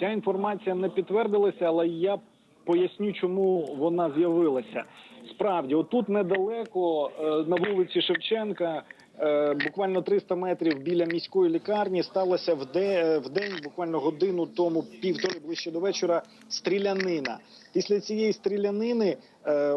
Ця інформація не підтвердилася, але я поясню, чому вона з'явилася. Справді, отут недалеко е, на вулиці Шевченка, е, буквально 300 метрів біля міської лікарні, сталася в де- в день, буквально годину тому, півтори ближче до вечора, стрілянина. Після цієї стрілянини е,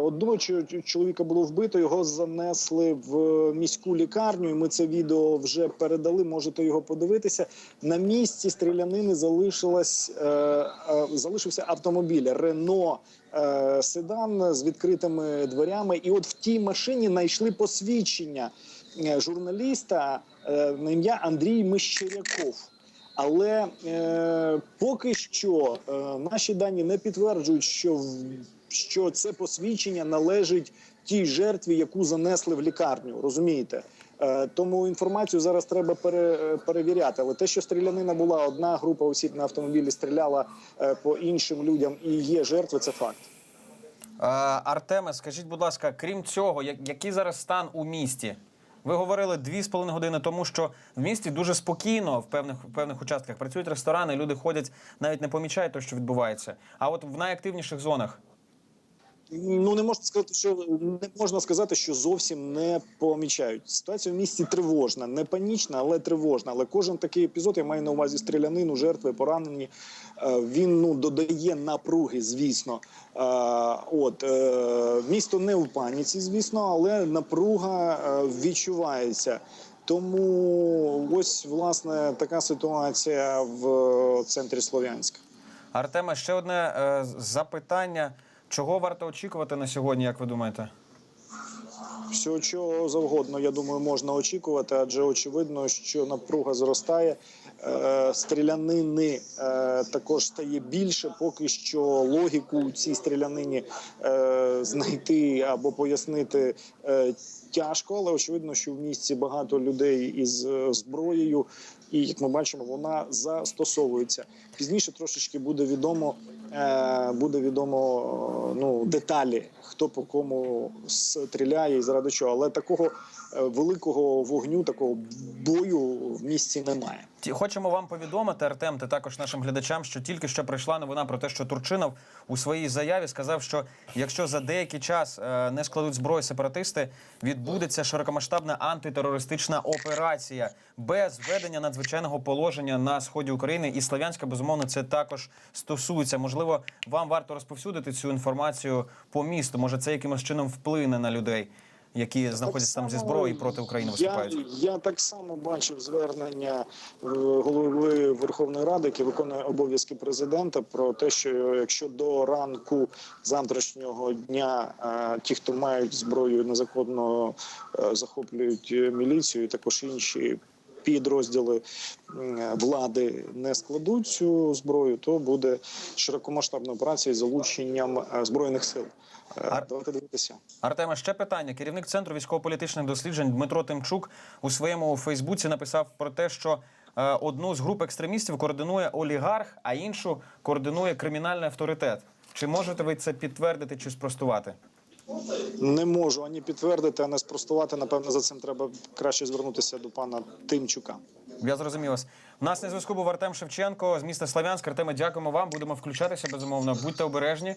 одного чоловіка було вбито. Його занесли в міську лікарню. і Ми це відео вже передали. Можете його подивитися. На місці стрілянини залишилась е, е, залишився автомобіль Рено е, седан з відкритими дверями. І от в тій машині знайшли посвідчення е, журналіста е, на ім'я Андрій Мещеряков. Але е, поки що е, наші дані не підтверджують, що в- що це посвідчення належить тій жертві, яку занесли в лікарню. Розумієте? Е, тому інформацію зараз треба е, перевіряти. Але те, що стрілянина була одна група осіб на автомобілі, стріляла е, по іншим людям і є жертви, це факт. Артеме, скажіть, будь ласка, крім цього, який зараз стан у місті? Ви говорили дві з половиною години тому, що в місті дуже спокійно в певних в певних участках працюють ресторани, люди ходять, навіть не помічають те, що відбувається. А от в найактивніших зонах Ну не можна сказати, що не можна сказати, що зовсім не помічають. Ситуація в місті тривожна, не панічна, але тривожна. Але кожен такий епізод, я маю на увазі стрілянину, жертви, поранені. е, Він ну додає напруги, звісно. Е, От е, місто не в паніці, звісно, але напруга відчувається. Тому ось власне така ситуація в центрі Слов'янська. Артеме, ще одне е, запитання: чого варто очікувати на сьогодні, як ви думаєте? Всього чого завгодно, я думаю, можна очікувати, адже очевидно, що напруга зростає. Е, Стрілянини е, також стає більше. Поки що логіку у цій стрілянині е, знайти або пояснити тяжко, але очевидно, що в місті багато людей із зброєю, і як ми бачимо, вона застосовується. Пізніше трошечки буде відомо, буде відомо е, ну, деталі, хто по кому стріляє і заради чого. Але такого е, великого вогню, такого бою в місті немає. Хочемо вам повідомити, Артем, та також нашим глядачам, що тільки що прийшла новина про те, що Турчинов у своїй заяві сказав, що якщо за деякий час е, не складуть зброю сепаратисти, відбудеться широкомасштабна антитерористична операція без введення надзвичайного положення на сході України. І Слов'янська, безумовно, це також стосується. Можливо, вам варто розповсюдити цю інформацію по місту. Може, це якимось чином вплине на людей, які знаходяться там зі зброєю проти України виступають. Я, я так само бачив звернення е, голови Верховної Ради, який виконує обов'язки президента, про те, що якщо до ранку завтрашнього дня е, ті, хто мають зброю, незаконно е, захоплюють міліцію, також інші. Підрозділи влади не складуть цю зброю, то буде широкомасштабна операція з залученням е, збройних сил. Е, Ар- Давайте дивитися. Артеме, ще питання. Керівник центру військово-політичних досліджень Дмитро Тимчук у своєму Фейсбуці написав про те, що е, одну з груп екстремістів координує олігарх, а іншу координує кримінальний авторитет. Чи можете ви це підтвердити чи спростувати? Не можу ані підтвердити, ані спростувати. Напевно, за цим треба краще звернутися до пана Тимчука. Я зрозумів вас. У нас на зв'язку був Артем Шевченко з міста Славянськ. Артеме, дякуємо вам. Будемо включатися безумовно. Будьте обережні.